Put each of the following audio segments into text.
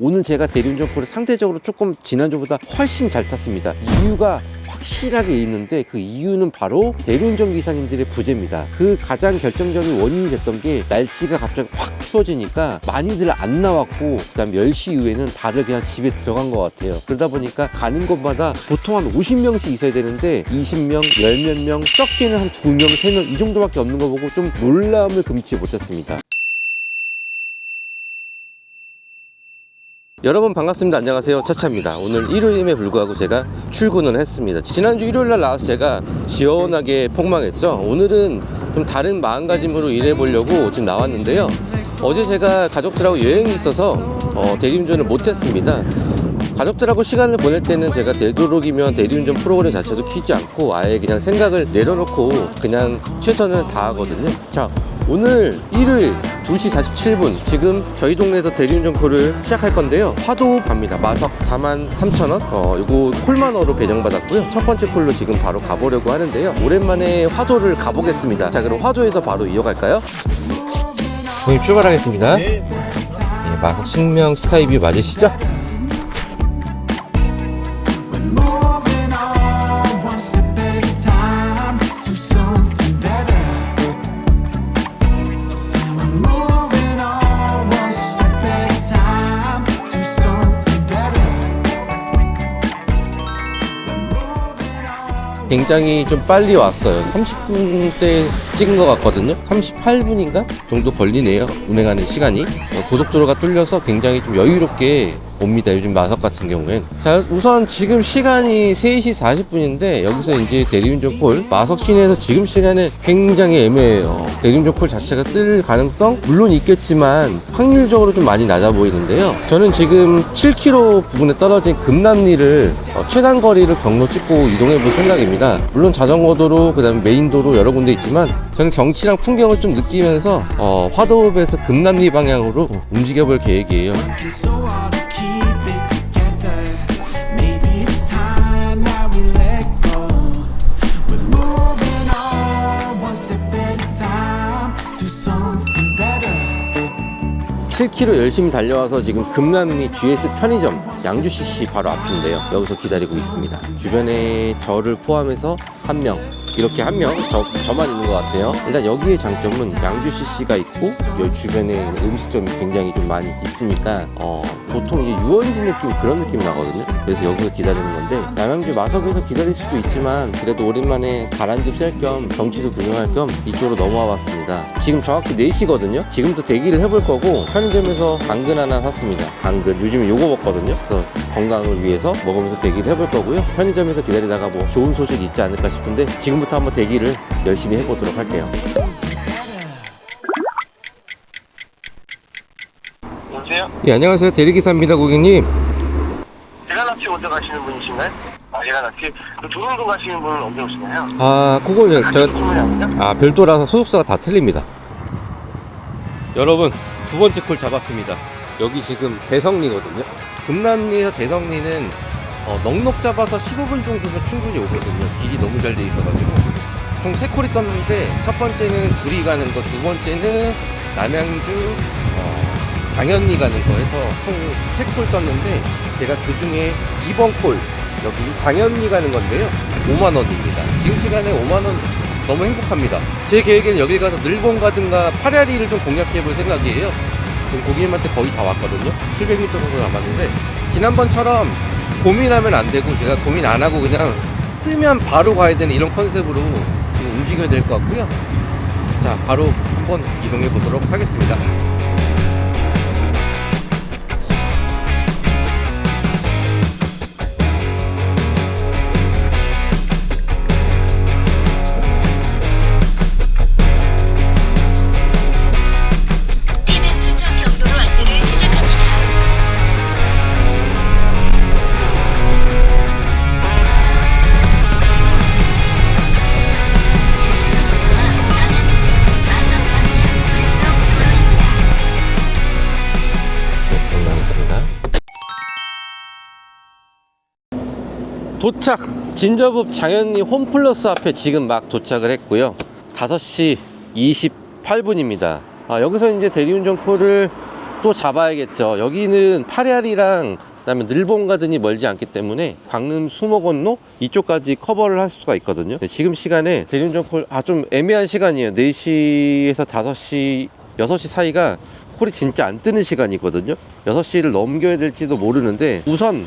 오늘 제가 콜을 상대적으로 조금 지난주보다 훨씬 잘 탔습니다. 이유가 확실하게 있는데 그 이유는 바로 대리운전 기사님들의 부재입니다. 그 가장 결정적인 원인이 됐던 게 날씨가 갑자기 확 추워지니까 많이들 안 나왔고 그 다음 10시 이후에는 다들 그냥 집에 들어간 것 같아요. 그러다 보니까 가는 곳마다 보통 한 50명씩 있어야 되는데 20명, 10몇 명, 적게는 한 2명, 3명 이 정도밖에 없는 거 보고 좀 놀라움을 금치 못했습니다. 여러분 반갑습니다. 안녕하세요. 차차입니다. 오늘 일요일임에 불구하고 제가 출근을 했습니다. 지난주 일요일 날 나와서 제가 시원하게 폭망했죠. 오늘은 좀 다른 마음가짐으로 일해보려고 지금 나왔는데요. 어제 제가 가족들하고 여행이 있어서 어, 대리운전을 못했습니다. 가족들하고 시간을 보낼 때는 제가 되도록이면 대리운전 프로그램 자체도 키지 않고 아예 그냥 생각을 내려놓고 그냥 최선을 다하거든요. 자, 오늘 일요일 2시 47분 지금 저희 동네에서 대리운전 콜을 시작할 건데요. 화도 갑니다. 마석 4만 3천 원. 어, 이거 콜만어로 배정받았고요. 첫 번째 콜로 지금 바로 가보려고 하는데요. 오랜만에 화도를 가보겠습니다. 자, 그럼 화도에서 바로 이어갈까요? 형님 출발하겠습니다. 네, 마석 신명 스카이뷰 맞으시죠? 굉장히 좀 빨리 왔어요. 30분대 찍은 것 같거든요. 38분인가 정도 걸리네요. 운행하는 시간이. 어, 고속도로가 뚫려서 굉장히 좀 여유롭게 옵니다. 요즘 마석 같은 경우엔. 자, 우선 지금 시간이 3시 40분인데 여기서 이제 대리운전 콜 마석 시내에서 지금 시간은 굉장히 애매해요. 대리운전 콜 자체가 뜰 가능성 물론 있겠지만 확률적으로 좀 많이 낮아 보이는데요. 저는 지금 7km 부근에 떨어진 금남리를 어, 최단 거리를 경로 찍고 이동해 볼 생각입니다. 물론 자전거 도로, 그다음에 메인 도로 여러 군데 있지만 저는 경치랑 풍경을 좀 느끼면서 어, 화도읍에서 금남리 방향으로 움직여 볼 계획이에요. 7km 열심히 달려와서 지금 금남리 GS 편의점 양주 CC 바로 앞인데요. 여기서 기다리고 있습니다. 주변에 저를 포함해서 한 명, 이렇게 한 명, 저, 저만 있는 것 같아요. 일단 여기의 장점은 양주 CC가 있고, 여기 주변에 음식점이 굉장히 좀 많이 있으니까, 어, 보통 이제 유원지 느낌, 그런 느낌이 나거든요. 그래서 여기서 기다리는 건데, 남양주 마석에서 기다릴 수도 있지만, 그래도 오랜만에 가란집 셀 겸, 경치도 구경할 겸 이쪽으로 넘어와 봤습니다. 지금 정확히 4시거든요. 지금부터 대기를 해볼 거고, 편의점에서 당근 하나 샀습니다. 당근. 요즘에 요거 먹거든요. 그래서 건강을 위해서 먹으면서 대기를 해볼 거고요. 편의점에서 기다리다가 뭐 좋은 소식이 있지 않을까 싶은데, 지금 부터 한번 대기를 열심히 해보도록 할게요. 여보세요? 예, 안녕하세요. 대리기사입니다, 고객님. 대가납치 먼저 가시는 분이신가요? 아, 대가납치. 그 도롱도 가시는 분은 언제 오시나요? 아, 그거 제가, 같이 주문이 아니죠? 아, 별도라서 소속사가 다 틀립니다. 여러분, 두 번째 콜 잡았습니다. 여기 지금 대성리거든요. 금남리에서 대성리는 어, 넉넉 잡아서 15분 정도면 충분히 오거든요. 길이 너무 잘 돼 있어가지고. 총세 콜이 떴는데, 첫 번째는 둘이 가는 거, 두 번째는 남양주, 어, 당연리 가는 거 해서 총세콜 떴는데, 제가 그 중에 2번 콜, 여기 장현리 가는 건데요. 5만원입니다. 지금 시간에 5만원 너무 행복합니다. 제 계획에는 여길 가서 늘봉 가든가 파라리를 좀 공략해 볼 생각이에요. 지금 고객님한테 거의 다 왔거든요. 700m 정도 남았는데, 지난번처럼 고민하면 안 되고, 제가 고민 안 하고 그냥 뜨면 바로 가야 되는 이런 컨셉으로 움직여야 될 것 같고요. 자, 바로 한번 이동해 보도록 하겠습니다. 도착! 진저읍 장현리 홈플러스 앞에 지금 막 도착을 했고요. 5시 28분입니다. 아, 여기서 이제 대리운전 콜을 또 잡아야겠죠. 여기는 파리알이랑 그다음에 늘봉 가든이 멀지 않기 때문에 광릉 수목 건로 이쪽까지 커버를 할 수가 있거든요. 네, 지금 시간에 대륜전 콜, 아, 좀 애매한 시간이에요. 4시에서 5시, 6시 사이가 콜이 진짜 안 뜨는 시간이거든요. 6시를 넘겨야 될지도 모르는데 우선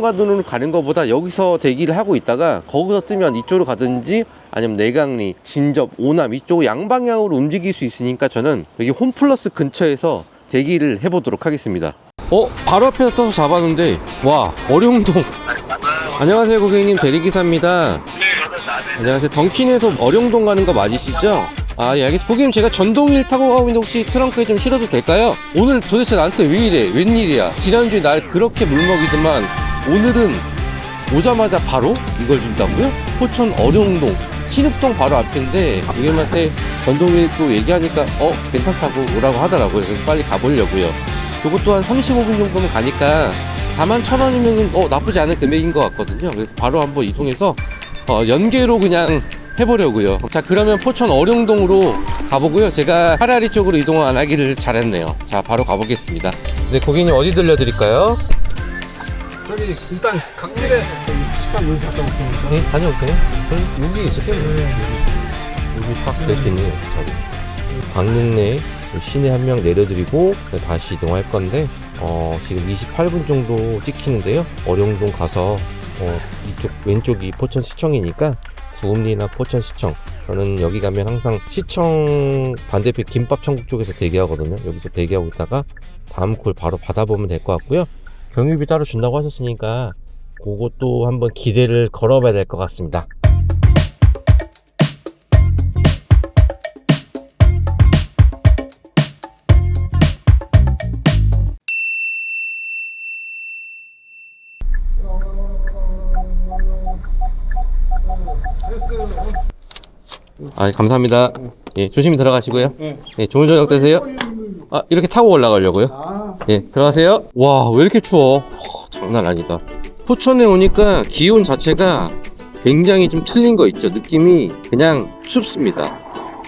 가든으로 가는 것보다 여기서 대기를 하고 있다가 거기서 뜨면 이쪽으로 가든지 아니면 내강리, 진접, 오남 이쪽 양방향으로 움직일 수 있으니까 저는 여기 홈플러스 근처에서 대기를 해보도록 하겠습니다. 어? 바로 앞에서 떠서 잡았는데 와 어룡동. 안녕하세요 고객님 대리기사입니다 네, 안녕하세요 던킨에서 어룡동 가는 거 맞으시죠? 아, 예, 알겠습니다. 고객님, 제가 전동일 타고 가고 있는데 혹시 트렁크에 좀 실어도 될까요? 오늘 도대체 나한테 왜 이래? 웬일이야? 지난주에 날 그렇게 물먹이더만 오늘은 오자마자 바로 이걸 준다고요? 포천 어룡동, 신읍동 바로 앞인데 고객님한테 전동일 또 얘기하니까 어, 괜찮다고 오라고 하더라고요. 그래서 빨리 가보려고요. 요것도 한 35분 정도면 가니까 4만 천 원이면 어, 나쁘지 않은 금액인 것 같거든요. 그래서 바로 한번 이동해서 어, 연계로 그냥 해보려고요. 자, 그러면 포천 어룡동으로 가보고요. 제가 하라리 쪽으로 이동 안 하기를 잘했네요. 자, 바로 가보겠습니다. 네, 고객님 어디 들려드릴까요? 저기 일단 강릉에 시간 여기 갔다 올게요. 네, 다녀올게요. 그럼 여기 있었겠네요. 여기 딱 되겠네요. 저기. 광릉내 시내 한 명 내려드리고 다시 이동할 건데 어, 지금 28분 정도 찍히는데요. 어룡동 가서 어, 이쪽 왼쪽이 포천 시청이니까 구음리나 포천 시청 저는 여기 가면 항상 시청 반대편 김밥 천국 쪽에서 대기하거든요. 여기서 대기하고 있다가 다음 콜 바로 받아보면 될 것 같고요. 경유비 따로 준다고 하셨으니까 그것도 한번 기대를 걸어봐야 될 것 같습니다. 아, 감사합니다. 예, 조심히 들어가시고요. 예, 좋은 저녁 되세요. 아, 이렇게 타고 올라가려고요? 아, 예, 들어가세요. 와, 왜 이렇게 추워? 허, 장난 아니다. 포천에 오니까 기온 자체가 굉장히 좀 틀린 거 있죠. 느낌이 그냥 춥습니다.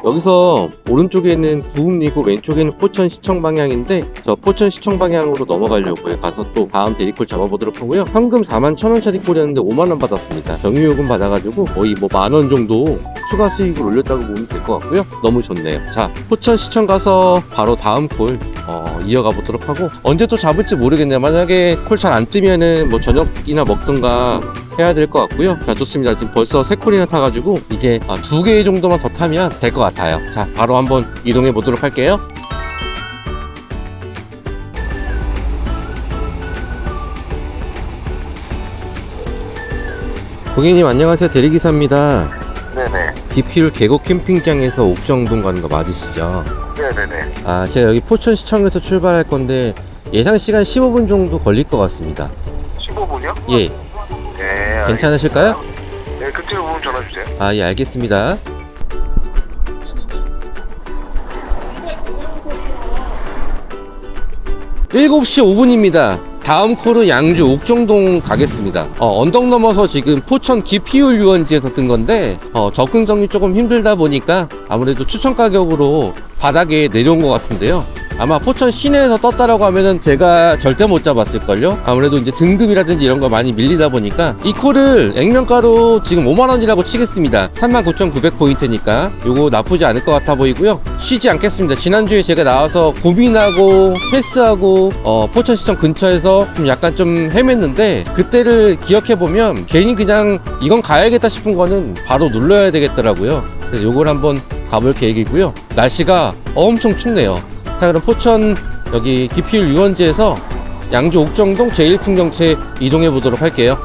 여기서 오른쪽에는 구흥리고 왼쪽에는 포천 시청 방향인데 저 포천 시청 방향으로 넘어가려고요. 가서 또 다음 대리콜 잡아보도록 하고요. 현금 4만 천 원짜리 콜이었는데 5만 원 받았습니다. 정유요금 받아가지고 거의 뭐 만원 정도 추가 수익을 올렸다고 보면 될 것 같고요. 너무 좋네요. 자, 포천 시청 가서 바로 다음 콜 어, 이어가 보도록 하고 언제 또 잡을지 모르겠네요. 만약에 콜 잘 안 뜨면은 뭐 저녁이나 먹든가 해야 될 것 같고요. 자, 좋습니다. 지금 벌써 세 콜이나 타가지고 이제 아, 두개 정도만 더 타면 될 것 같아요. 자, 바로 한번 이동해 보도록 할게요. 고객님 안녕하세요. 대리기사입니다. 네네. 비필 계곡 캠핑장에서 옥정동 가는 거 맞으시죠? 네네네. 아, 제가 여기 포천시청에서 출발할 건데 예상 시간 15분 정도 걸릴 것 같습니다. 15분이요? 예, 네. 괜찮으실까요? 알겠습니다. 네, 그때로 보면 전화 주세요. 아, 예, 알겠습니다. 일곱 시 5분입니다. 다음 콜은 양주 옥정동 가겠습니다. 어, 언덕 넘어서 지금 포천 기피율 유원지에서 뜬 건데 어, 접근성이 조금 힘들다 보니까 아무래도 추천 가격으로 바닥에 내려온 것 같은데요. 아마 포천 시내에서 떴다라고 하면은 제가 절대 못 잡았을걸요? 아무래도 이제 등급이라든지 이런 거 많이 밀리다 보니까 이 콜을 액면가로 지금 5만원이라고 치겠습니다. 39,900포인트니까 요거 나쁘지 않을 것 같아 보이고요. 쉬지 않겠습니다. 지난주에 제가 나와서 고민하고 패스하고 어, 포천시청 근처에서 좀 약간 좀 헤맸는데 그때를 기억해보면 괜히 그냥 이건 가야겠다 싶은 거는 바로 눌러야 되겠더라고요. 그래서 요걸 한번 가볼 계획이고요. 날씨가 엄청 춥네요. 자 그럼 포천 여기 기필 유원지에서 양주 옥정동 제1풍경채 이동해 보도록 할게요.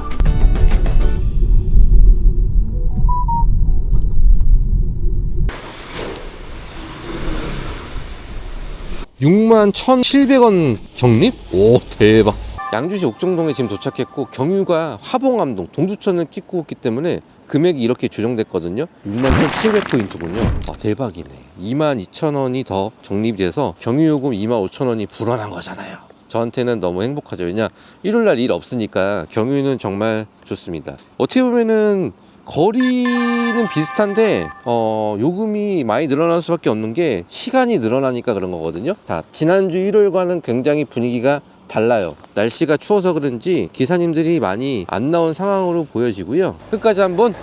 6만 1,700원 적립? 오 대박 양주시 옥정동에 지금 도착했고 경유가 화봉암동 동두천을 찍고 있기 때문에 금액이 이렇게 조정됐거든요. 6만 1,700포인트군요. 아 대박이네. 2만 2천원이 더 적립이 돼서 경유요금 2만 5천원이 불어난 거잖아요. 저한테는 너무 행복하죠. 왜냐 일요일날 일 없으니까 경유는 정말 좋습니다. 어떻게 보면은 거리는 비슷한데 어, 요금이 많이 늘어날 수밖에 없는 게 시간이 늘어나니까 그런 거거든요. 자, 지난주 일요일과는 굉장히 분위기가 달라요. 날씨가 추워서 그런지 기사님들이 많이 안 나온 상황으로 보여지고요. 끝까지 한번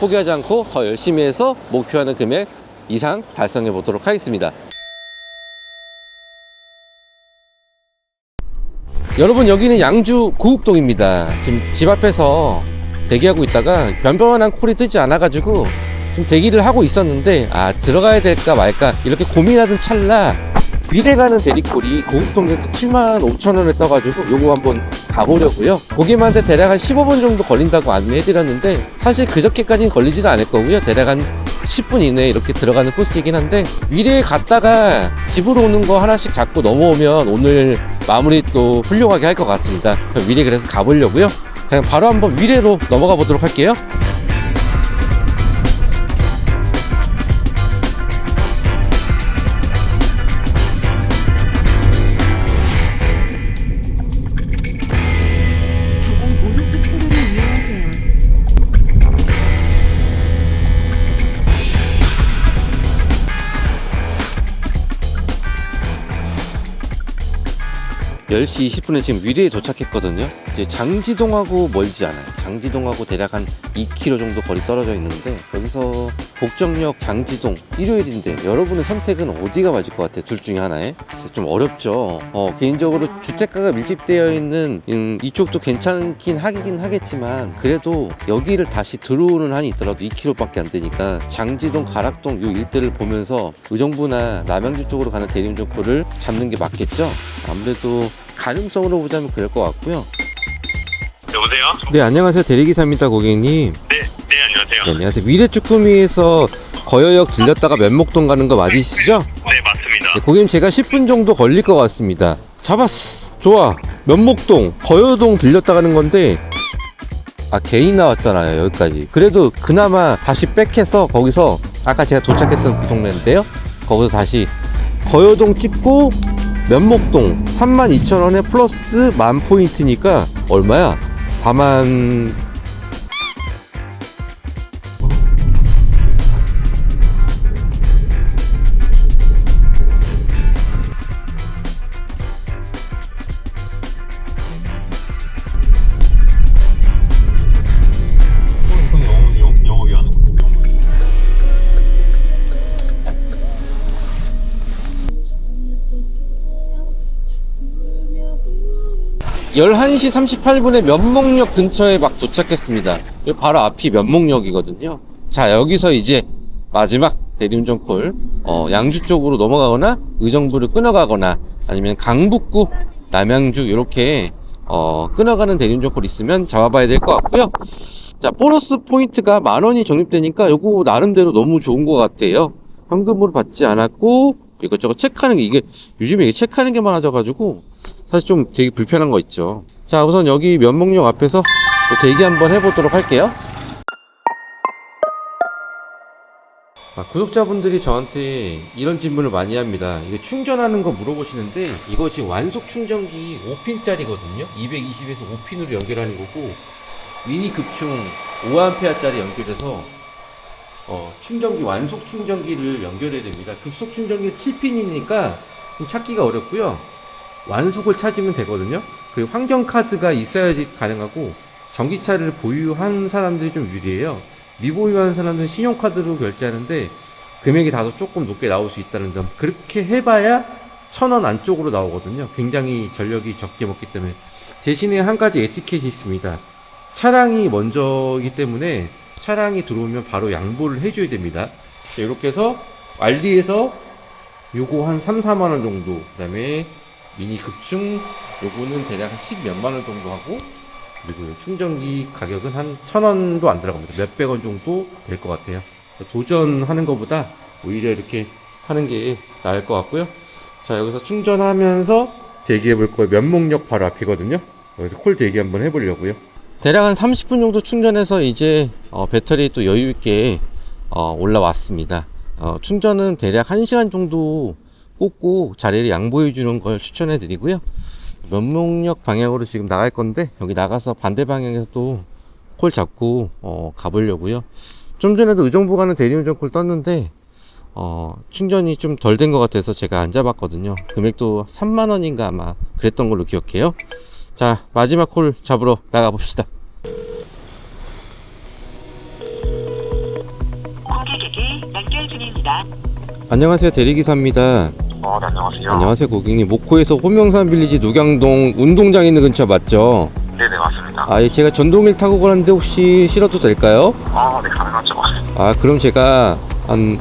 포기하지 않고 더 열심히 해서 목표하는 금액 이상 달성해 보도록 하겠습니다. 여러분 여기는 양주 구읍동입니다. 지금 집 앞에서 대기하고 있다가 변변한 콜이 뜨지 않아가지고 좀 대기를 하고 있었는데 아 들어가야 될까 말까 이렇게 고민하던 찰나 위례 가는 대리콜이 구읍동에서 7만 5천 원에 떠가지고 요거 한번 가보려고요. 고객님한테 대략 한 15분 정도 걸린다고 안내해드렸는데 사실 그저께까지는 걸리지는 않을 거고요. 대략 한 10분 이내에 이렇게 들어가는 코스이긴 한데 위례에 갔다가 집으로 오는 거 하나씩 잡고 넘어오면 오늘 마무리 또 훌륭하게 할 것 같습니다. 위례 그래서 가보려고요. 그냥 바로 한번 위례로 넘어가 보도록 할게요. 열시 20분에 지금 위례에 도착했거든요. 이제 장지동하고 멀지 않아요. 장지동하고 대략 한 2km 정도 거리 떨어져 있는데 여기서 복정역 장지동 일요일인데 여러분의 선택은 어디가 맞을 것 같아요? 둘 중에 하나에? 좀 어렵죠. 어, 개인적으로 주택가가 밀집되어 있는 음, 이쪽도 괜찮긴 하긴 하겠지만 그래도 여기를 다시 들어오는 한이 있더라도 2km밖에 안 되니까 장지동, 가락동 요 일대를 보면서 의정부나 남양주 쪽으로 가는 대림조코를 잡는 게 맞겠죠? 아무래도 가능성으로 보자면 그럴 것 같고요. 여보세요? 네, 안녕하세요. 대리기사입니다, 고객님. 네, 네, 안녕하세요. 네, 안녕하세요. 미래쭈꾸미에서 거여역 들렸다가 면목동 가는 거 맞으시죠? 네, 맞습니다. 네, 고객님 제가 10분 정도 걸릴 것 같습니다. 잡았어. 좋아. 면목동, 거여동 들렸다 가는 건데 아 개인 나왔잖아요 여기까지. 그래도 그나마 다시 백해서 거기서 아까 제가 도착했던 그 동네인데요. 거기서 다시 거여동 찍고 면목동 32,000원에 플러스 만 포인트니까 얼마야? 4만 열한 시 38분에 면목역 근처에 막 도착했습니다. 바로 앞이 면목역이거든요. 자, 여기서 이제 마지막 대림전 콜, 어, 양주 쪽으로 넘어가거나 의정부를 끊어가거나 아니면 강북구, 남양주 이렇게 어, 끊어가는 대림전 콜 있으면 잡아봐야 될 것 같고요. 자, 보너스 포인트가 만 원이 적립되니까 요거 나름대로 너무 좋은 것 같아요. 현금으로 받지 않았고 이것저것 체크하는 게 이게 요즘에 이게 체크하는 게 많아져가지고 사실 좀 되게 불편한 거 있죠. 자, 우선 여기 면목역 앞에서 또 대기 한번 해보도록 할게요. 아, 구독자분들이 저한테 이런 질문을 많이 합니다. 이거 충전하는 거 물어보시는데 이거 지금 완속 충전기 5핀짜리거든요. 220에서 5핀으로 연결하는 거고 미니 급충 5A짜리 연결해서 어, 충전기 완속 충전기를 연결해야 됩니다. 급속 충전기 7핀이니까 좀 찾기가 어렵고요. 완속을 찾으면 되거든요. 그 환경 카드가 있어야지 가능하고 전기차를 보유한 사람들이 좀 유리해요. 미보유한 사람들은 신용카드로 결제하는데 금액이 다소 조금 높게 나올 수 있다는 점. 그렇게 해봐야 천 원 안쪽으로 나오거든요. 굉장히 전력이 적게 먹기 때문에. 대신에 한 가지 에티켓이 있습니다. 차량이 먼저이기 때문에 차량이 들어오면 바로 양보를 해줘야 됩니다. 자, 이렇게 해서 알리에서 요거 한 3, 4만 원 정도. 그 다음에 미니 급충 요거는 대략 한 10 몇만 원 정도 하고 그리고 요 충전기 가격은 한 천 원도 안 들어갑니다. 몇백 원 정도 될 것 같아요. 도전하는 것보다 오히려 이렇게 하는 게 나을 것 같고요. 자 여기서 충전하면서 대기해 볼 거예요. 면목역 바로 앞이거든요. 여기서 콜 대기 한번 해보려고요. 대략 한 30분 정도 충전해서 이제 어, 배터리 또 여유 있게 어, 올라왔습니다. 어, 충전은 대략 1시간 정도 꽂고 자리를 양보해 주는 걸 추천해 드리고요. 면목역 방향으로 지금 나갈 건데 여기 나가서 반대 방향에서 또 콜 잡고 어, 가보려고요. 좀 전에도 의정부 가는 대리운전 콜 떴는데 어, 충전이 좀 덜 된 것 같아서 제가 안 잡았거든요. 금액도 3만 원인가 아마 그랬던 걸로 기억해요. 자 마지막 콜 잡으러 나가 봅시다. 고객에게 연결 중입니다. 안녕하세요 대리기사입니다. 어, 네, 안녕하세요. 안녕하세요 고객님 목포에서 호명산 빌리지 녹양동 운동장 있는 근처 맞죠? 네네, 맞습니다. 아 예, 제가 전동일 타고 가는데 혹시 실어도 될까요? 아, 네, 가능하죠. 아 그럼 제가 한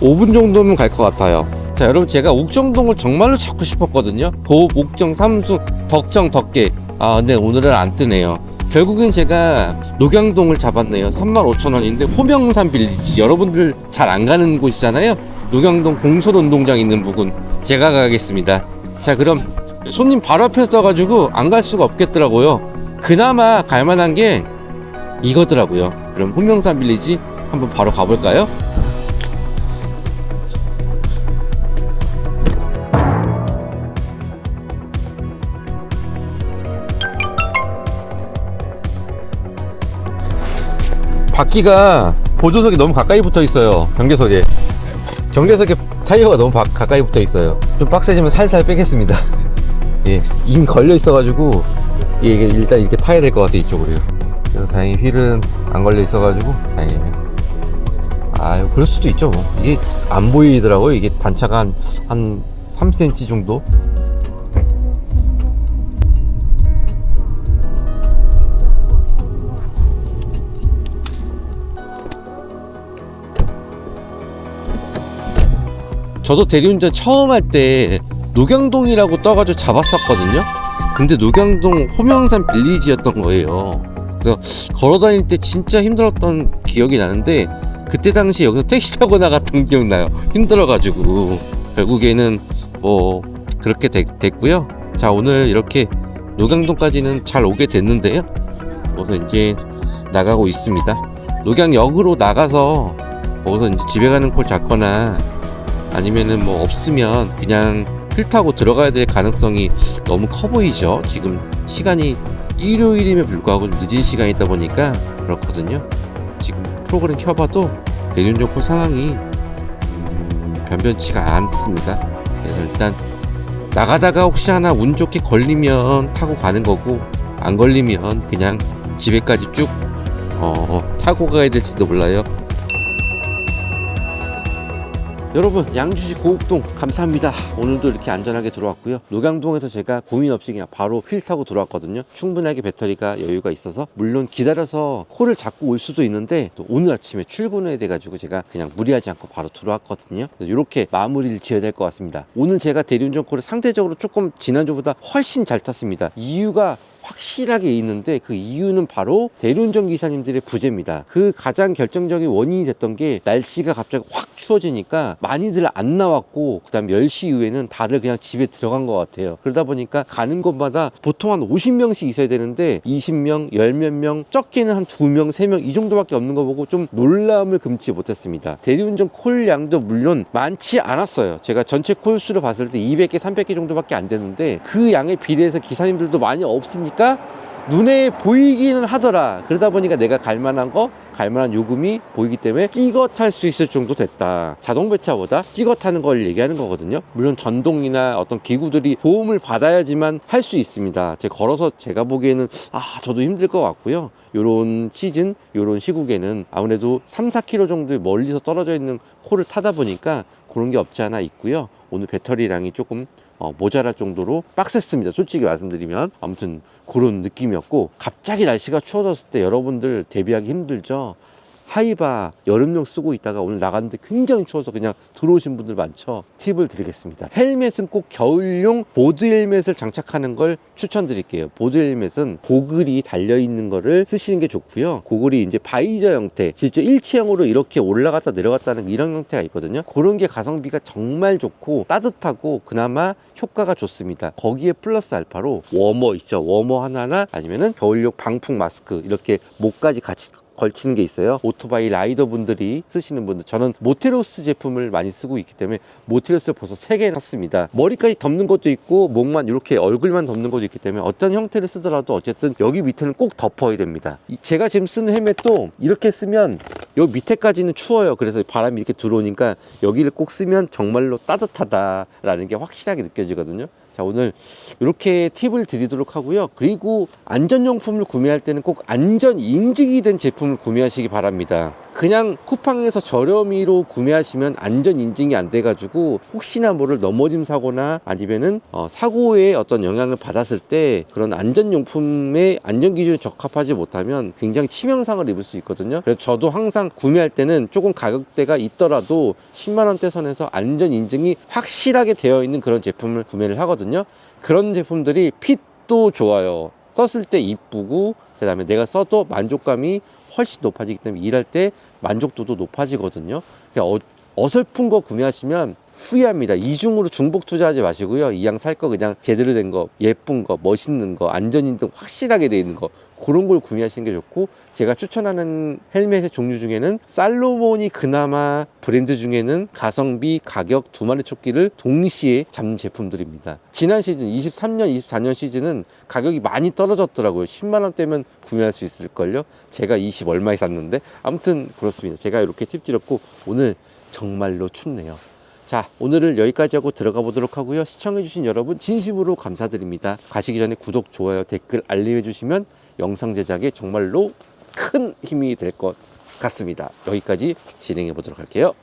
5분 정도면 갈 것 같아요 자 여러분 제가 옥정동을 정말로 찾고 싶었거든요 고읍 옥정 삼수 덕정 덕계 아 근데 오늘은 안 뜨네요 결국엔 제가 녹양동을 잡았네요 35,000원인데 호명산 빌리지 여러분들 잘 안 가는 곳이잖아요 녹양동 공설운동장 있는 부근 제가 가겠습니다 자 그럼 손님 바로 앞에 떠가지고 안 갈 수가 없겠더라고요 그나마 갈만한 게 이거더라고요 그럼 호명산 빌리지 한번 바로 가볼까요? 바퀴가 보조석이 너무 가까이 붙어 있어요. 경계석에. 경계석에 타이어가 너무 바- 가까이 붙어 있어요. 좀 빡세지면 살살 빼겠습니다. 예, 이미 걸려 있어가지고 예, 이게 일단 이렇게 타야 될 것 같아 이쪽으로요. 그래서 다행히 휠은 안 걸려 있어가지고 다행이네요. 아유, 그럴 수도 있죠. 뭐. 이게 안 보이더라고요. 이게 단차가 한, 한 3cm 정도? 저도 대리운전 처음 할때 녹양동이라고 떠가지고 잡았었거든요. 근데 녹양동 호명산 빌리지였던 거예요. 그래서 걸어 다닐 때 진짜 힘들었던 기억이 나는데 그때 당시 여기서 택시 타고 나갔던 기억 나요. 힘들어가지고 결국에는 뭐 그렇게 됐, 됐고요. 자 오늘 이렇게 녹양동까지는 잘 오게 됐는데요. 그래서 이제 나가고 있습니다. 녹양역으로 나가서 거기서 이제 집에 가는 콜 잡거나 아니면은 뭐 없으면 그냥 필 타고 들어가야 될 가능성이 너무 커 보이죠. 지금 시간이 일요일임에 불구하고 늦은 시간이다 보니까 그렇거든요. 지금 프로그램 켜봐도 대륜 콜 상황이 음, 변변치가 않습니다. 그래서 일단 나가다가 혹시 하나 운 좋게 걸리면 타고 가는 거고 안 걸리면 그냥 집에까지 쭉 어, 타고 가야 될지도 몰라요. 여러분 양주시 고읍동 감사합니다. 오늘도 이렇게 안전하게 들어왔고요. 녹양동에서 제가 고민 없이 그냥 바로 휠 타고 들어왔거든요. 충분하게 배터리가 여유가 있어서 물론 기다려서 콜을 잡고 올 수도 있는데 또 오늘 아침에 출근해야 돼가지고 제가 그냥 무리하지 않고 바로 들어왔거든요. 이렇게 마무리를 지어야 될 것 같습니다. 오늘 제가 대리운전 콜을 상대적으로 조금 지난주보다 훨씬 잘 탔습니다. 이유가 확실하게 있는데 그 이유는 바로 대리운전 기사님들의 부재입니다. 그 가장 결정적인 원인이 됐던 게 날씨가 갑자기 확 추워지니까 많이들 안 나왔고 그다음 10시 이후에는 다들 그냥 집에 들어간 것 같아요. 그러다 보니까 가는 곳마다 보통 한 50명씩 있어야 되는데 20명, 10몇 명, 적게는 한 2명, 3명 이 정도밖에 없는 거 보고 좀 놀라움을 금치 못했습니다. 대리운전 콜 양도 물론 많지 않았어요. 제가 전체 콜 수를 봤을 때 200개, 300개 정도밖에 안 되는데 그 양에 비례해서 기사님들도 많이 없으니까 눈에 보이기는 하더라. 그러다 보니까 내가 갈 만한 거, 갈 만한 요금이 보이기 때문에 탈수 있을 정도 됐다. 자동 배차보다 타는 걸 얘기하는 거거든요. 물론 전동이나 어떤 기구들이 도움을 받아야지만 할 수 있습니다. 제가 걸어서 제가 보기에는 아, 저도 힘들 것 같고요. 요런 시즌, 요런 시국에는 아무래도 3, 4km 정도의 멀리서 떨어져 있는 코를 타다 보니까 그런 게 없지 않아 있고요. 오늘 배터리량이 조금 어, 모자랄 정도로 빡셌습니다. 솔직히 말씀드리면 아무튼 그런 느낌이었고 갑자기 날씨가 추워졌을 때 여러분들 대비하기 힘들죠. 하이바 여름용 쓰고 있다가 오늘 나갔는데 굉장히 추워서 그냥 들어오신 분들 많죠. 팁을 드리겠습니다. 헬멧은 꼭 겨울용 보드 헬멧을 장착하는 걸 추천드릴게요. 보드 헬멧은 고글이 달려 있는 거를 쓰시는 게 좋고요. 고글이 이제 바이저 형태, 실제 일체형으로 이렇게 올라갔다 내려갔다는 이런 형태가 있거든요. 그런 게 가성비가 정말 좋고 따뜻하고 그나마 효과가 좋습니다. 거기에 플러스 알파로 워머 있죠. 워머 하나나 아니면은 겨울용 방풍 마스크 이렇게 목까지 같이 걸치는 게 있어요. 오토바이 라이더 분들이 쓰시는 분들. 저는 모테로스 제품을 많이 쓰고 있기 때문에 모테로스를 벌써 3개 샀습니다. 머리까지 덮는 것도 있고 목만 이렇게 얼굴만 덮는 것도 있기 때문에 어떤 형태를 쓰더라도 어쨌든 여기 밑에는 꼭 덮어야 됩니다. 이- 제가 지금 쓰는 헬멧도 이렇게 쓰면 요 밑에까지는 추워요. 그래서 바람이 이렇게 들어오니까 여기를 꼭 쓰면 정말로 따뜻하다라는 게 확실하게 느껴지거든요. 자, 오늘 이렇게 팁을 드리도록 하고요. 그리고 안전용품을 구매할 때는 꼭 안전 인증이 된 제품을 구매하시기 바랍니다. 그냥 쿠팡에서 저렴이로 구매하시면 안전 인증이 안 돼가지고 혹시나 뭐를 넘어짐 사고나 아니면은 어, 사고에 어떤 영향을 받았을 때 그런 안전용품의 안전 기준에 적합하지 못하면 굉장히 치명상을 입을 수 있거든요. 그래서 저도 항상 구매할 때는 조금 가격대가 있더라도 10만 원대 선에서 안전 인증이 확실하게 되어 있는 그런 제품을 구매를 하거든요. 그런 제품들이 핏도 좋아요. 썼을 때 이쁘고 그다음에 내가 써도 만족감이 훨씬 높아지기 때문에 일할 때 만족도도 높아지거든요. 그냥 어, 어설픈 거 구매하시면 후회합니다. 이중으로 중복 투자하지 마시고요. 이왕 살 거 그냥 제대로 된 거, 예쁜 거, 멋있는 거, 안전인증 확실하게 돼 있는 거 그런 걸 구매하시는 게 좋고 제가 추천하는 헬멧의 종류 중에는 살로몬이 그나마 브랜드 중에는 가성비, 가격 두 마리 쫓기를 동시에 잡는 제품들입니다. 지난 시즌 23년, 24년 시즌은 가격이 많이 떨어졌더라고요. 10만 원대면 구매할 수 있을걸요. 제가 20 얼마에 샀는데 아무튼 그렇습니다. 제가 이렇게 팁 드렸고 오늘 정말로 춥네요. 자, 오늘은 여기까지 하고 들어가 보도록 하고요. 시청해주신 여러분 진심으로 감사드립니다. 가시기 전에 구독, 좋아요, 댓글 알림해주시면 영상 제작에 정말로 큰 힘이 될 것 같습니다. 여기까지 진행해 보도록 할게요.